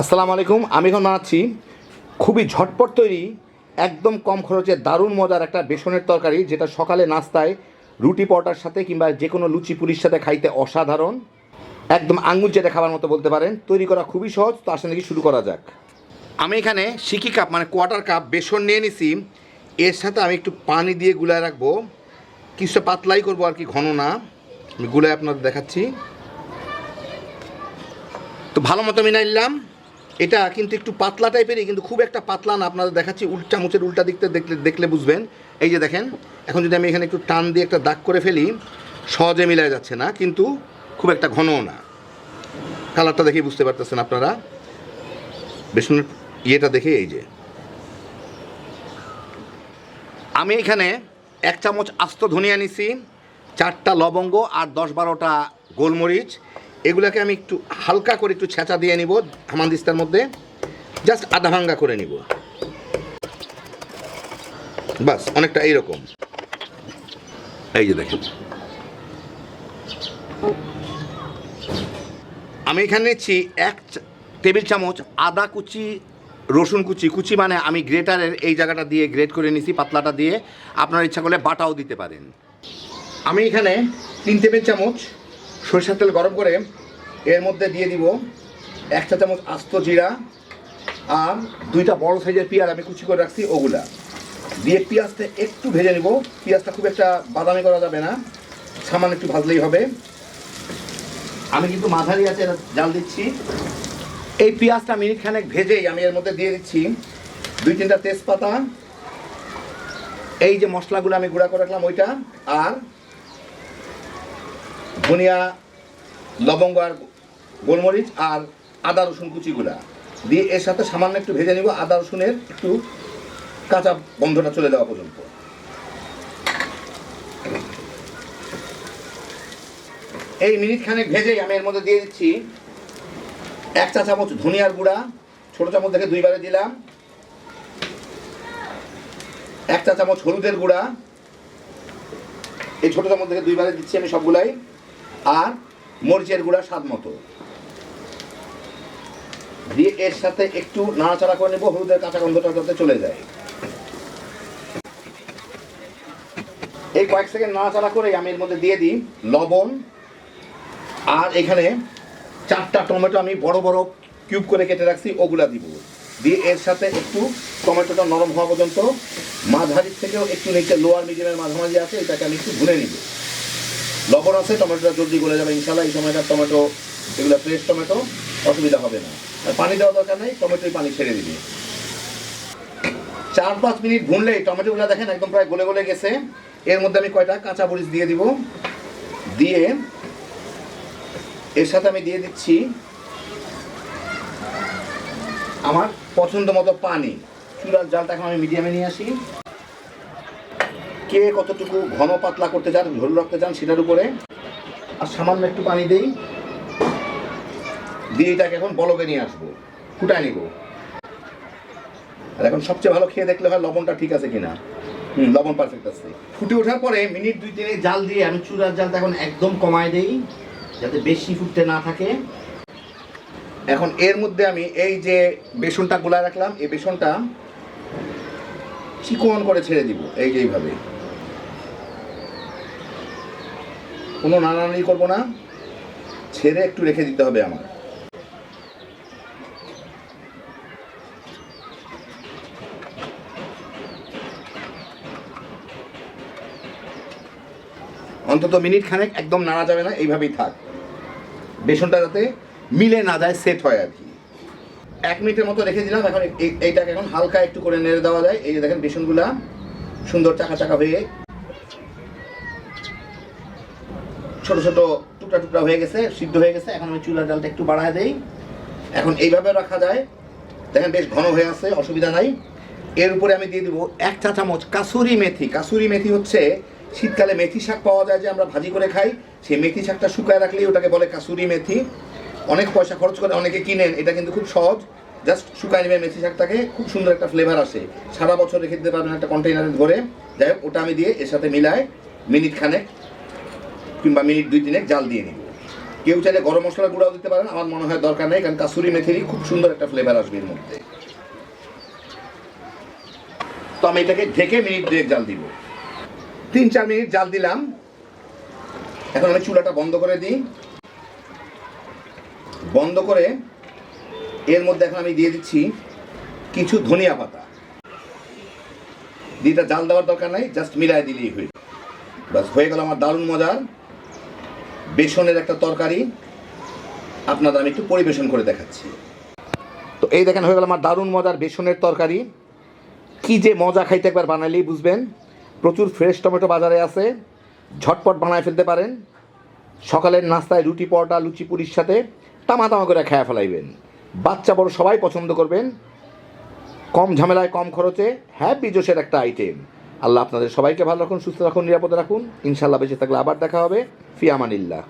আসসালামু আলাইকুম, আমি এখন বানাচ্ছি খুবই ঝটপট তৈরি, একদম কম খরচে দারুণ মজার একটা বেসনের তরকারি, যেটা সকালে নাস্তায় রুটি পরোটার সাথে কিংবা যে কোনো লুচি পুলির সাথে খাইতে অসাধারণ, একদম আঙ্গুল চেটে খাবার মতো বলতে পারেন, তৈরি করা খুবই সহজ, তো আসলে নাকি শুরু করা যাক। আমি এখানে সিকি কাপ মানে কোয়ার্টার কাপ, বেসন নিয়ে নিছি, এর সাথে আমি একটু পানি দিয়ে গুলায় রাখব, কিছুটা পাতলাই করব আর কি, ঘন না, আমি গুলায় আপনাদের দেখাচ্ছি। তো ভালো মতো মিলাই নিলাম এটা কিন্তু একটু পাতলা টাইপেরই কিন্তু খুব একটা পাতলা না। আপনাদের দেখাচ্ছি, উল্টা মুচের উল্টা দিকতে দেখলে দেখলে বুঝবেন। এই যে দেখেন, এখন যদি আমি এখানে একটু টান দিয়ে একটা দাগ করে ফেলি, সহজে মিলাই যাচ্ছে না, কিন্তু খুব একটা ঘনও না। কালারটা দেখেই বুঝতে পারতেছেন আপনারা। বেসনের ইয়েটা দেখে এই যে। আমি এখানে এক চামচ আস্ত ধনিয়া নিছি, চারটা লবঙ্গ আর দশ বারোটা গোলমরিচ। এগুলোকে আমি একটু হালকা করে একটু ছেঁচা দিয়ে নিব হামানদিস্তার মধ্যে। জাস্ট আধা ভাঙ্গা করে নিব। বাস, অনেকটা এইরকম। এই যে দেখেন। আমি এখানে নিচ্ছি এক টেবিল চামচ আদা কুচি, রসুন কুচি। কুচি মানে আমি গ্রেটারের এই জায়গাটা দিয়ে গ্রেট করে নিছি, পাতলাটা দিয়ে। আপনার ইচ্ছা করলে বাটাও দিতে পারেন। আমি এখানে তিন টেবিল চামচ সরিষার তেল গরম করে এর মধ্যে দিয়ে দিব এক চা চামচ আস্ত জিরা আর দুইটা বড় সাইজের পেঁয়াজ আমি কুচি করে রাখছি ওগুলা। দিয়ে পেঁয়াজটা একটু ভেজে নিব। পেঁয়াজটা খুব একটা বাদামি করা যাবে না। সামান্য একটু ভাজলেই হবে। আমি কিন্তু মাঝারি আছে জাল দিচ্ছি। এই পেঁয়াজটা মিনিট খানেক ভেজেই আমি এর মধ্যে দিয়ে দিচ্ছি। দুই তিনটা তেজপাতা। এই যে মশলাগুলো আমি গুঁড়া করে রাখলাম ওইটা। আর ধনিয়া লবঙ্গ আর গোলমরিচ আর আদা, রসুন কুচিগুলা। দিয়ে এর সাথে সামান্য একটু ভেজে নিব, আদা, রসুনের একটু কাঁচা গন্ধটা চলে যাওয়া পর্যন্ত। এই মিনিট খানেক ভেজেই আমি এর মধ্যে দিয়ে দিচ্ছি এক চা চামচ ধনিয়ার গুঁড়া, ছোট চামচ থেকে দুইবারে দিলাম। এক চা চামচ হলুদের গুঁড়া, এই ছোট চামচ থেকে দুইবারে দিচ্ছি আমি সবগুলাই। আর মরিচের গুঁড়া স্বাদ মতো। দিয়ে এর সাথে একটু নাড়াচাড়া করে নেব, হলুদের কাঁচা গন্ধটা যাতে চলে যায়। এই কয়েক সেকেন্ড নাড়াচাড়া করে আমি এর মধ্যে দিয়ে দিই লবণ। আর এখানে চারটা টমেটো আমি বড় বড় কিউব করে কেটে রাখছি, ওগুলা দিব। দিয়ে এর সাথে একটু টমেটোটা নরম হওয়া পর্যন্ত মাঝারির থেকেও একটু নিচে লোয়ার মিডিয়ামের মাঝামাঝি আছে, এটাকে আমি একটু ভুনে নিব। লবণ আছে, টমেটোটা জলদি গলে যাবে ইনশাল্লাহ এই সময়কার টমেটো, এগুলো ফ্রেশ টমেটো, অসুবিধা হবে না। আর পানি দেওয়া দরকার নেই, টমেটোই পানি ছেড়ে দিবে। চার পাঁচ মিনিট ভুনলেই টমেটোগুলো দেখেন একদম প্রায় গলে গলে গেছে। এর মধ্যে আমি কয়টা? কাঁচা মরিচ দিয়ে দিব। দিয়ে এর সাথে আমি দিয়ে দিচ্ছি আমার পছন্দ মতো পানি। চুলার জালটা এখন আমি মিডিয়ামে নিয়ে আসি। কে কতটুকু ঘন পাতলা করতে চান ঝোল রাখতে চান সেটার উপরে। আর সামান্য একটু পানি দিই। দিয়ে এটাকে এখন বলকে নিয়ে আসব, ফুটায় নিব। আর এখন সবচেয়ে ভালো খেয়ে দেখলে হয় লবণটা ঠিক আছে কিনা। হুম, লবণ পারফেক্ট আছে। ফুটে ওঠার পরে মিনিট দুই তিনে জাল দিয়ে আমি চুলার জালটা এখন একদম কমায় দেই, যাতে বেশি ফুটতে না থাকে। এখন এর মধ্যে আমি এই যে বেসনটা গুলা রাখলাম, এই বেসনটা চিকন করে ছেড়ে দিব, এই যে এইভাবে। কোনো নাড়ানাড়ি করব না। ছেড়ে একটু রেখে দিতে হবে আমার অন্তত মিনিট খানেক একদম নাড়া যাবে না, এইভাবেই থাক। বেসনটা যাতে মিলে না যায় সেট হয় আর কি। এক মিনিটের মতো রেখে দিলাম, এখন এই- এইটাকে এখন হালকা একটু করে নেড়ে দেওয়া যায়। এই যে দেখেন বেসনগুলা সুন্দর চাকা চাকা হয়ে ছোট ছোট টুকরা টুকরা হয়ে গেছে, সিদ্ধ হয়ে গেছে। এখন আমি চুলার ডালটা একটু বাড়ায় দেই। এখন এইভাবে রাখা যায়। দেখেন বেশ ঘন হয়ে আছে, অসুবিধা নাই। এর উপরে আমি দিয়ে দিব এক চা চামচ কাসুরি মেথি। কাসুরি মেথি হচ্ছে শীতকালে মেথি শাক পাওয়া যায় যে আমরা ভাজি করে খাই। সেই মেথি শাকটা শুকায় রাখলেই ওটাকে বলে কাসুরি মেথি। অনেক পয়সা খরচ করে অনেকে কিনেন, এটা কিন্তু খুব সহজ। জাস্ট শুকায় নেবে মেথি শাকটাকে, খুব সুন্দর একটা ফ্লেভার আসে। সারা বছর রেখে দিতে পারবেন একটা কন্টেইনারে ধরে। যাই ওটা আমি দিয়ে এর সাথে মিলায় মিনিট খানেক কিংবা মিনিট দুই তিনেক জাল দিয়ে নিব। কেউ চাইলে গরম মশলা গুঁড়াও দিতে পারেন, আমার মনে হয় দরকার নেই, কারণ কাসুরি মেথিরই খুব সুন্দর একটা ফ্লেভার আসবে এর মধ্যে। তো আমি এটাকে ঢেকে মিনিট দুয়েক জাল দিব। তিন চার মিনিট জাল দিলাম। এখন আমি চুলাটা বন্ধ করে দিই। বন্ধ করে এর মধ্যে এখন আমি দিয়ে দিচ্ছি কিছু ধনিয়া পাতা। দিটা জাল দেওয়ার দরকার নাই জাস্ট মিলাই দিলেই হয়ে বাস হয়ে গেল আমার দারুণ মজার বেসনের একটা তরকারি। আপনাদের আমি একটু পরিবেশন করে দেখাচ্ছি। তো এই দেখেন, হয়ে গেল আমার দারুণ মজার বেসনের তরকারি। কি যে মজা খাইতে একবার বানালেই বুঝবেন। প্রচুর ফ্রেশ টমেটো বাজারে আছে। ঝটপট বানায় ফেলতে পারেন। সকালের নাস্তায় রুটি, পরোটা, লুচি, পুরির সাথে তামা তামা করে খেয়ে ফেলাইবেন। বাচ্চা বড় সবাই পছন্দ করবেন। কম ঝামেলায়, কম খরচে হ্যাপি জোশের একটা আইটেম আল্লাহ আপনাদের সবাইকে ভালো রাখুন, সুস্থ রাখুন, নিরাপদে রাখুন। ইনশাল্লাহ বেঁচে থাকলে আবার দেখা হবে। ফিয়ামানিল্লাহ।